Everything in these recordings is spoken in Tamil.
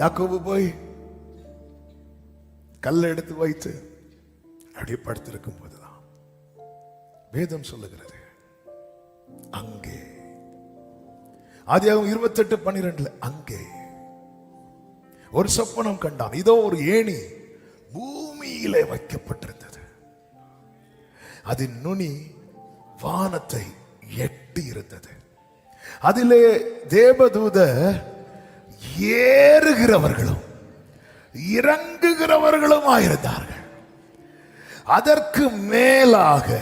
யாக்கோபு போய் கல்லை எடுத்து வைத்து அப்படியே படுத்திருக்கும் போதுதான். வேதம் சொல்லுகிறது அங்கே. ஆதியாகும் இருபத்தெட்டு பன்னிரெண்டுல அங்கே. ஒரு சொப்பனம் கண்டான் இதோ ஒரு ஏணி பூமியிலே வைக்கப்பட்டிருந்தது. அதன் நுனி வானத்தை எட்டி இருந்தது அதிலே தேவதூத ஏறுகிறவர்களும் இறங்குகிறவர்களும் ஆயிருந்தார்கள். அதற்கு மேலாக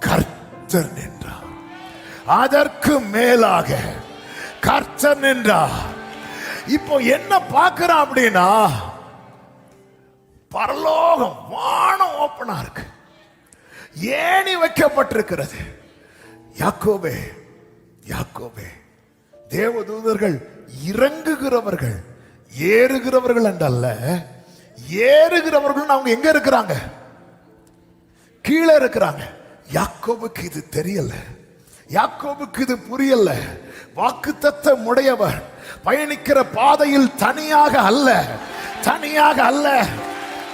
கர்த்தர் நின்றார். அதற்கு மேலாக கர்த்தர் நின்றார். இப்போ என்ன பார்க்கிறோம் அப்படின்னா பரலோகம் வானம் ஓப்பனா இருக்கு. ஏணி வைக்கப்பட்டிருக்கிறது. யாக்கோபே யாக்கோபே தேவதூதர்கள் இறங்குகிறவர்கள் ஏறுகிறவர்கள் என்றல்ல ஏறுகிறவர்கள் அவங்க எங்க இருக்கிறாங்க? கீழே இருக்கிறாங்க. யாக்கோபுக்கு இது தெரியல. யாக்கோபுக்கு இது புரியல. வாக்குத்தத்த முடையவர் பயணிக்கிற பாதையில் தனியாக அல்ல. தனியாக அல்ல.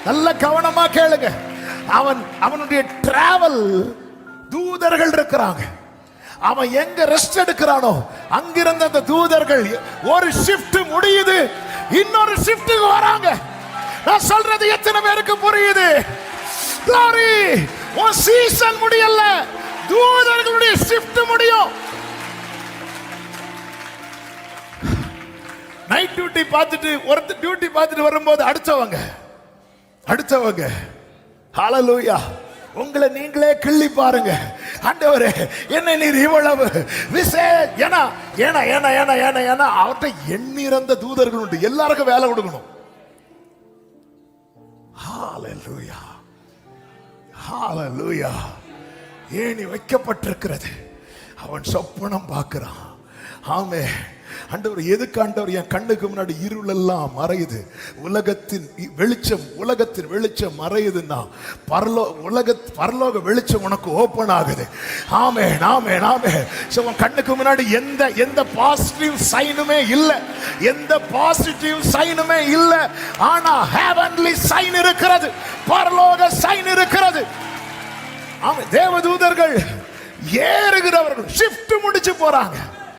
நல்ல கவனமா கேளுங்க. அவன் அவனுடைய டிராவல் தூதர்கள் இருக்கிறாங்க. அவன் எங்க ரெஸ்ட் எடுக்கிறானோ அங்கிருந்த அந்த தூதர்கள் ஒரு ஷிஃப்ட் முடியுது இன்னொரு ஷிஃப்ட்டுக்கு வராங்க. நான் சொல்றது எத்தனை பேருக்கு புரியுது? Glory! உன் சீசன் முடியல. தூதர்களுடைய ஷிஃப்ட் முடியும். நைட் டியூட்டி பார்த்துட்டு ஒருத்தர் டியூட்டி பார்த்துட்டு வரும்போது அடிச்சவங்க அடிச்சவங்க ஹalleluya உங்களை நீங்களே கிள்ளி பாருங்க. ஆண்டவரே என்ன நீர் இவ்வளவு விசே ஏன்னா ஏன்னா ஏன்னா ஏன்னா ஏன்னா ஏன்னா அவர்கிட்ட எண்ணிறந்த தூதர்கள் உண்டு. எல்லாருக்கும் வேலை கொடுக்கணும். ஹalleluya ஹalleluya ஏணி வைக்கப்பட்டிருக்கிறது. அவன் சொப்பனம் பார்க்கிறான். ஆமே ஆண்டவர் எதுக்கு ஆண்டவர் என் கண்ணுக்கு முன்னாடி இருளெல்லாம் மறையுது? உலகத்தின் வெளிச்சம் உலகத்தின் வெளிச்சம் மறையுதுன்னா பரலோ உலக பரலோக வெளிச்சம் உனக்கு ஓப்பன் ஆகுது. ஆமே நாமே நாமே ஸோ உன் கண்ணுக்கு முன்னாடி எந்த எந்த பாசிட்டிவ் சைனுமே இல்லை. எந்த பாசிட்டிவ் சைனுமே இல்லை. ஆனா ஹேவன்லி சைன் இருக்கிறது. பரலோக சைன் இருக்கிறது. ஆமா தேவதூதர்கள் ஏறுகிறவர்கள் ஷிஃப்ட் முடிச்சு போறாங்க.